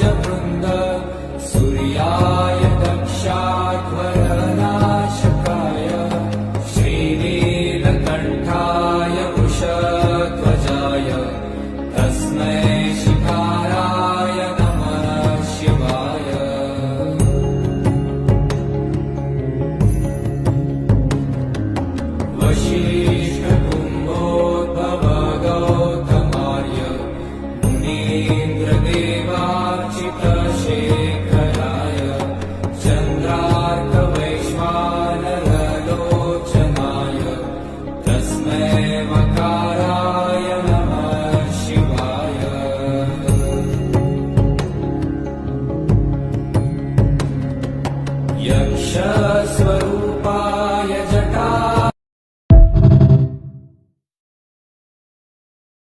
च वृन्द सूर्याय पक्षाध्वरनाशकाय श्रीमेलकण्ठाय वृषध्वजाय तस्मै शिकाराय धमाशिवाय वशीर्षकुम्भो बभगौधमाय पुने चितशेखराय चन्द्रार्थवैश्वानोचनाय तस्मै मकाराय नमः शिवाय। यक्षस्वरूपा